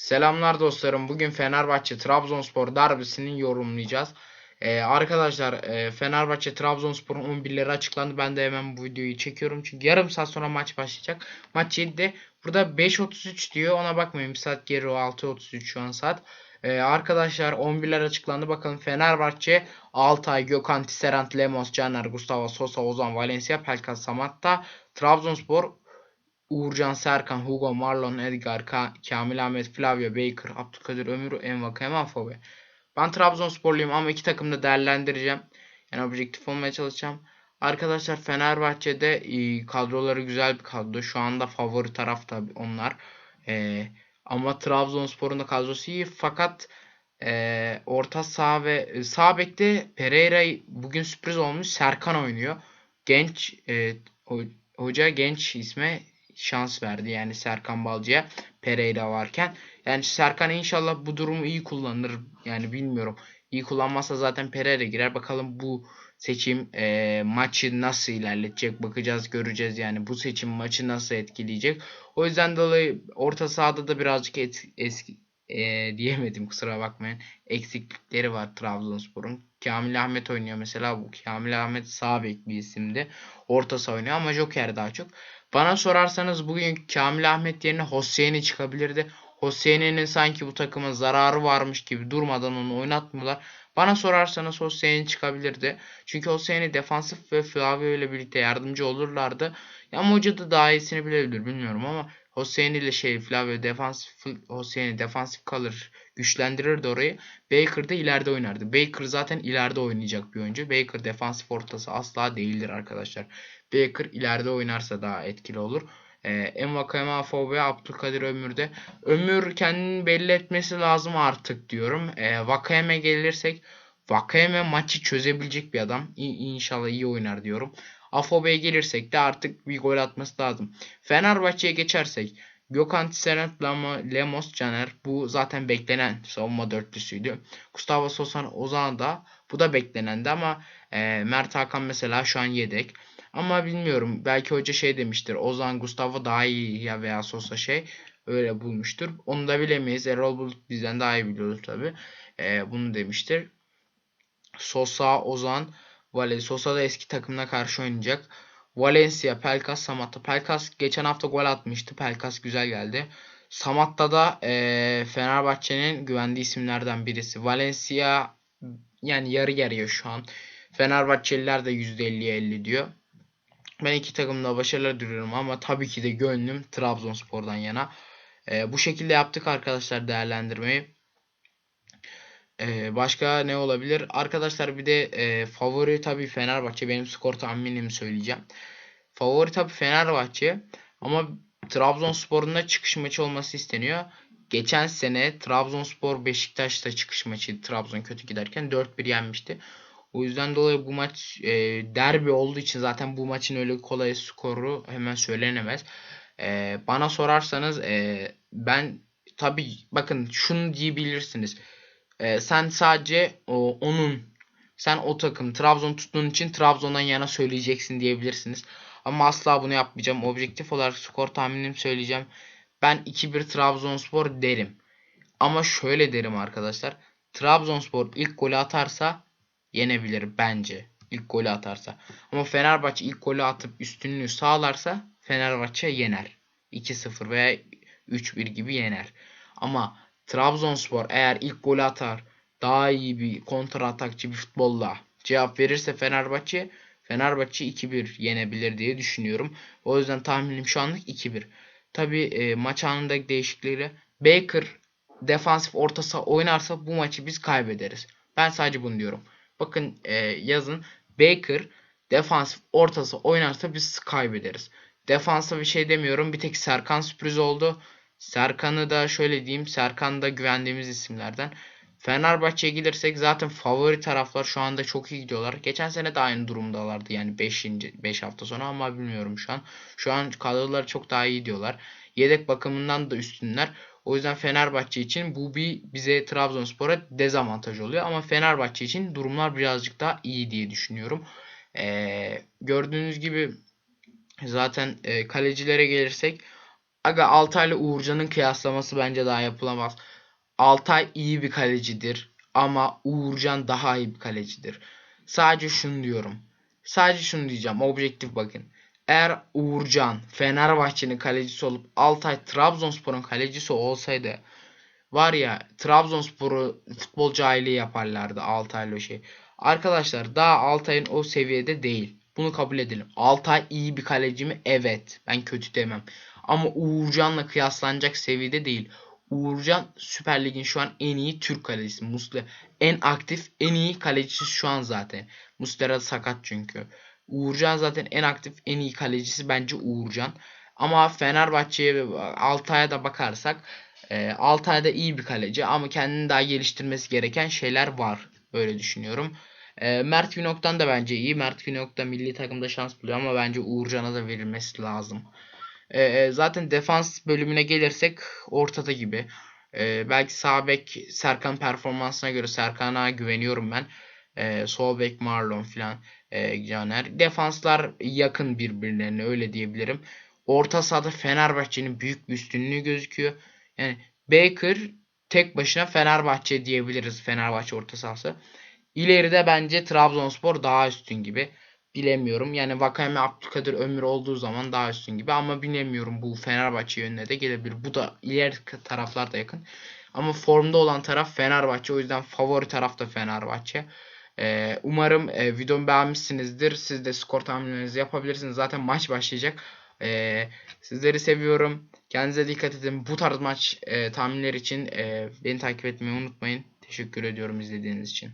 Selamlar dostlarım. Bugün Fenerbahçe Trabzonspor derbisini yorumlayacağız. Ee, arkadaşlar e, Fenerbahçe Trabzonspor'un 11'leri açıklandı. Ben de hemen bu videoyu çekiyorum. Çünkü yarım saat sonra maç başlayacak. Maç 7'de. Burada 5.33 diyor. Ona bakmayın. Bir saat geri o 6.33 şu an saat. Ee, arkadaşlar 11'ler açıklandı. Bakın Fenerbahçe Altay, Gökhan, Tisserand, Lemos, Caner, Gustavo Sosa, Ozan, Valencia, Pelkas, Samatta, Trabzonspor, Uğurcan Serkan, Hugo, Marlon, Edgar, Ka- Kamil Ahmet, Flavio, Baker, Abdülkadir Ömür, Envakayeme, Afobe. Ben Trabzonsporluyum ama iki takımı da değerlendireceğim. Yani objektif olmaya çalışacağım. Arkadaşlar Fenerbahçe'de e, kadroları güzel bir kadro. Şu anda favori taraf tabii onlar. E, ama Trabzonspor'un da kadrosu iyi. Fakat e, orta saha ve e, sağ bekte Pereira bugün sürpriz olmuş. Serkan oynuyor. Genç e, ho- hoca genç isme şans verdi. Yani Serkan Balcı'ya Pereira varken. Yani Serkan inşallah bu durumu iyi kullanır. Yani bilmiyorum. İyi kullanmazsa zaten Pereira girer. Bakalım bu seçim e, maçı nasıl ilerletecek bakacağız göreceğiz yani bu seçim maçı nasıl etkileyecek. O yüzden dolayı orta sahada da birazcık et, eski e, diyemedim kusura bakmayın. Eksiklikleri var Trabzonspor'un. Kamil Ahmet oynuyor mesela bu Kamil Ahmet sağ bek bir isimdi. Orta saha oynuyor ama Joker daha çok. Bana sorarsanız bugün Kamil Ahmet yerine Hosseini çıkabilirdi. Hosseini'nin sanki bu takıma zararı varmış gibi durmadan onu oynatmıyorlar. Bana sorarsanız Hosseini çıkabilirdi. Çünkü Hosseini defansif ve Flavio ile birlikte yardımcı olurlardı. Ya hoca da daha iyisini bilebilir bilmiyorum ama Hosseini ile şey Flavio defansif Hosseini defansif kalır güçlendirirdi orayı. Baker de ileride oynardı. Baker zaten ileride oynayacak bir oyuncu. Baker defansif ortası asla değildir arkadaşlar. Baker ileride oynarsa daha etkili olur. Ee, Envakayeme Afo ve Abdülkadir Ömür'de. Ömür kendini belli etmesi lazım artık diyorum. Ee, Vakayeme gelirsek Vakayeme maçı çözebilecek bir adam. İ- İnşallah iyi oynar diyorum. Afobe'ye gelirsek de artık bir gol atması lazım. Fenerbahçe'ye geçersek Gökhan Tisserand, Lama- Lemos, Caner bu zaten beklenen savunma dörtlüsüydü. Gustavo Sosa, Ozan da bu da beklenendi ama e, Mert Hakan mesela şu an yedek. Ama bilmiyorum belki hoca şey demiştir. Ozan Gustavo daha iyi ya veya Sosa şey öyle bulmuştur. Onu da bilemeyiz. Erol Bulut bizden daha iyi biliyordur tabi. bunu demiştir. Sosa, Ozan, Vale. Sosa da eski takımına karşı oynayacak. Valencia, Pelkas, Samatta. Pelkas geçen hafta gol atmıştı. Pelkas güzel geldi. Samatta da eee, Fenerbahçe'nin güvendiği isimlerden birisi. Valencia yani yarı yarıya şu an. Fenerbahçeliler de %50'ye 50 diyor. Ben iki takımda başarılar diliyorum ama tabii ki de gönlüm Trabzonspor'dan yana. Ee, bu şekilde yaptık arkadaşlar değerlendirmeyi. Ee, başka ne olabilir? Arkadaşlar bir de e, favori tabii Fenerbahçe. Benim skor tahminimi söyleyeceğim. Favori tabii Fenerbahçe. Ama Trabzonspor'un da çıkış maçı olması isteniyor. Geçen sene Trabzonspor Beşiktaş'ta çıkış maçı Trabzon kötü giderken 4-1 yenmişti. O yüzden dolayı bu maç e, derbi olduğu için zaten bu maçın öyle kolay skoru hemen söylenemez. E, bana sorarsanız e, ben tabii bakın şunu diyebilirsiniz. E, sen sadece o, onun sen o takım Trabzon tuttuğun için Trabzon'dan yana söyleyeceksin diyebilirsiniz. Ama asla bunu yapmayacağım. Objektif olarak skor tahminimi söyleyeceğim. Ben 2-1 Trabzonspor derim. Ama şöyle derim arkadaşlar. Trabzonspor ilk golü atarsa yenebilir bence. İlk golü atarsa. Ama Fenerbahçe ilk golü atıp üstünlüğü sağlarsa Fenerbahçe yener. 2-0 veya 3-1 gibi yener. Ama Trabzonspor eğer ilk golü atar daha iyi bir kontra atakçı bir futbolla cevap verirse Fenerbahçe Fenerbahçe 2-1 yenebilir diye düşünüyorum. O yüzden tahminim şu anlık 2-1. Tabi e, maç anındaki değişikliğiyle Baker defansif orta saha oynarsa bu maçı biz kaybederiz. Ben sadece bunu diyorum. Bakın e, yazın Baker defansif ortası oynarsa biz kaybederiz. Defansa bir şey demiyorum. Bir tek Serkan sürpriz oldu. Serkan'ı da şöyle diyeyim. Serkan da güvendiğimiz isimlerden. Fenerbahçe'ye gelirsek zaten favori taraflar şu anda çok iyi gidiyorlar. Geçen sene de aynı durumdalardı yani 5. 5 hafta sonra ama bilmiyorum şu an. Şu an kadroları çok daha iyi diyorlar. Yedek bakımından da üstünler. O yüzden Fenerbahçe için bu bir bize Trabzonspor'a dezavantaj oluyor. Ama Fenerbahçe için durumlar birazcık daha iyi diye düşünüyorum. Ee, gördüğünüz gibi zaten e, kalecilere gelirsek Aga Altay ile Uğurcan'ın kıyaslaması bence daha yapılamaz. Altay iyi bir kalecidir ama Uğurcan daha iyi bir kalecidir. Sadece şunu diyorum. Sadece şunu diyeceğim. Objektif bakın. Eğer Uğurcan Fenerbahçe'nin kalecisi olup Altay Trabzonspor'un kalecisi olsaydı var ya Trabzonspor'u futbol cahili yaparlardı Altay'la şey. Arkadaşlar daha Altay'ın o seviyede değil. Bunu kabul edelim. Altay iyi bir kaleci mi? Evet. Ben kötü demem. Ama Uğurcan'la kıyaslanacak seviyede değil. Uğurcan Süper Lig'in şu an en iyi Türk kalecisi. Musle en aktif, en iyi kalecisi şu an zaten. Muslera sakat çünkü. Uğurcan zaten en aktif, en iyi kalecisi bence Uğurcan. Ama Fenerbahçe'ye ve Altay'a da bakarsak e, Altay da iyi bir kaleci ama kendini daha geliştirmesi gereken şeyler var. Böyle düşünüyorum. E, Mert Günok'tan da bence iyi. Mert Günok da milli takımda şans buluyor ama bence Uğurcan'a da verilmesi lazım. E, e, zaten defans bölümüne gelirsek ortada gibi. E, belki sağ bek Serkan performansına göre Serkan'a güveniyorum ben. E, sol bek Marlon filan e, Caner. Defanslar yakın birbirlerine öyle diyebilirim. Orta sahada Fenerbahçe'nin büyük bir üstünlüğü gözüküyor. Yani Baker tek başına Fenerbahçe diyebiliriz Fenerbahçe orta sahası. İleride bence Trabzonspor daha üstün gibi. Bilemiyorum. Yani Vakame Abdülkadir Ömür olduğu zaman daha üstün gibi ama bilemiyorum bu Fenerbahçe yönüne de gelebilir. Bu da ileri taraflar da yakın. Ama formda olan taraf Fenerbahçe. O yüzden favori taraf da Fenerbahçe. Ee, umarım e, videomu beğenmişsinizdir. Siz de skor tahminlerinizi yapabilirsiniz. Zaten maç başlayacak. Ee, sizleri seviyorum. Kendinize dikkat edin. Bu tarz maç e, tahminleri için e, beni takip etmeyi unutmayın. Teşekkür ediyorum izlediğiniz için.